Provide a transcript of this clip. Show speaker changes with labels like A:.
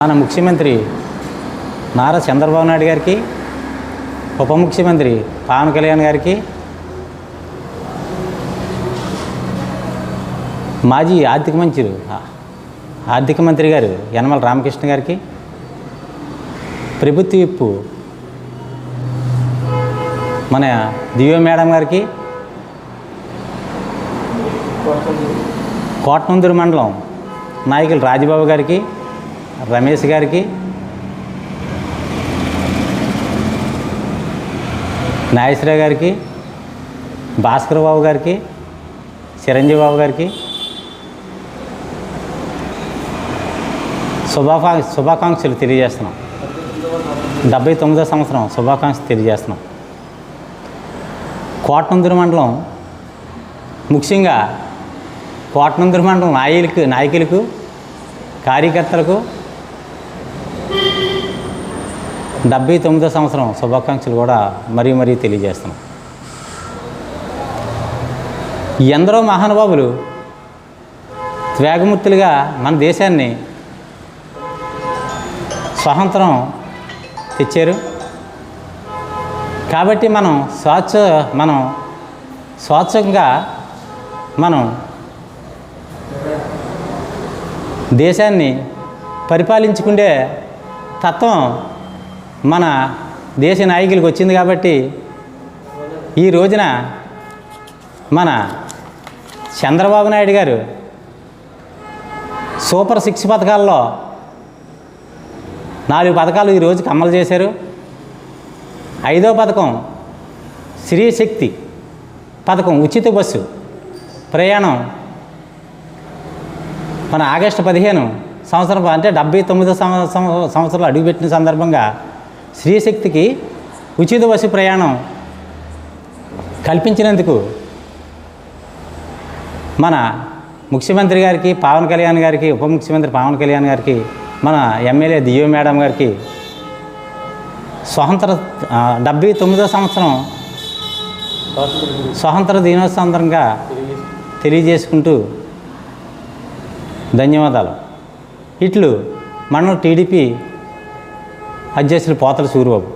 A: మన ముఖ్యమంత్రి నారా చంద్రబాబు నాయుడు గారికి ఉప ముఖ్యమంత్రి పవన్ కళ్యాణ్ గారికి మాజీ ఆర్థిక మంత్రి ఆర్థిక మంత్రి గారు యనమల రామకృష్ణ గారికి ప్రభుత్వ విప్పు మన దివ్య మేడం గారికి కోటనందూరు మండలం నాయకులు రాజబాబు గారికి రమేష్ గారికి నాగేశ్వరరావు గారికి భాస్కర్ బాబు గారికి చిరంజీవి బాబు గారికి శుభాకా శుభాకాంక్షలు తెలియజేస్తున్నాం. డెబ్బై తొమ్మిదో సంవత్సరం శుభాకాంక్షలు తెలియజేస్తున్నాం. కోటనందూరు మండలం ముఖ్యంగా కోటనందూరు మండలం నాయకులకు నాయకులకు కార్యకర్తలకు డెబ్బై తొమ్మిదో సంవత్సరం శుభాకాంక్షలు కూడా మరీ మరీ తెలియజేస్తున్నాం. ఎందరో మహానుభావులు త్యాగమూర్తులుగా మన దేశాన్ని స్వాతంత్రం తెచ్చారు. కాబట్టి మనం స్వాచ్ఛ మనం స్వాచ్ఛంగా మనం దేశాన్ని పరిపాలించుకుండే తత్వం మన దేశ నాయకులకు వచ్చింది కాబట్టి ఈ రోజున మన చంద్రబాబు నాయుడు గారు సూపర్ సిక్స్ పథకాల్లో నాలుగు పథకాలు ఈ రోజుకి అమలు చేశారు. ఐదో పథకం స్త్రీశక్తి పథకం ఉచిత బస్సు ప్రయాణం మన ఆగస్టు పదిహేను సంవత్సరం అంటే డెబ్బై తొమ్మిదో సంవ- సంవత్సరాలు అడుగుపెట్టిన సందర్భంగా స్త్రీశక్తికి ఉచిత బస్సు ప్రయాణం కల్పించినందుకు మన ముఖ్యమంత్రి గారికి పవన్ కళ్యాణ్ గారికి ఉప ముఖ్యమంత్రి పవన్ కళ్యాణ్ గారికి మన ఎమ్మెల్యే దివ్య మేడం గారికి స్వతంత్ర డెబ్బై తొమ్మిదో సంవత్సరం స్వతంత్ర దినోత్సవంగా తెలియజేసుకుంటూ ధన్యవాదాలు. ఇట్లు మనం టీడీపీ అధ్యక్షులు పోతల సూరిబాబు.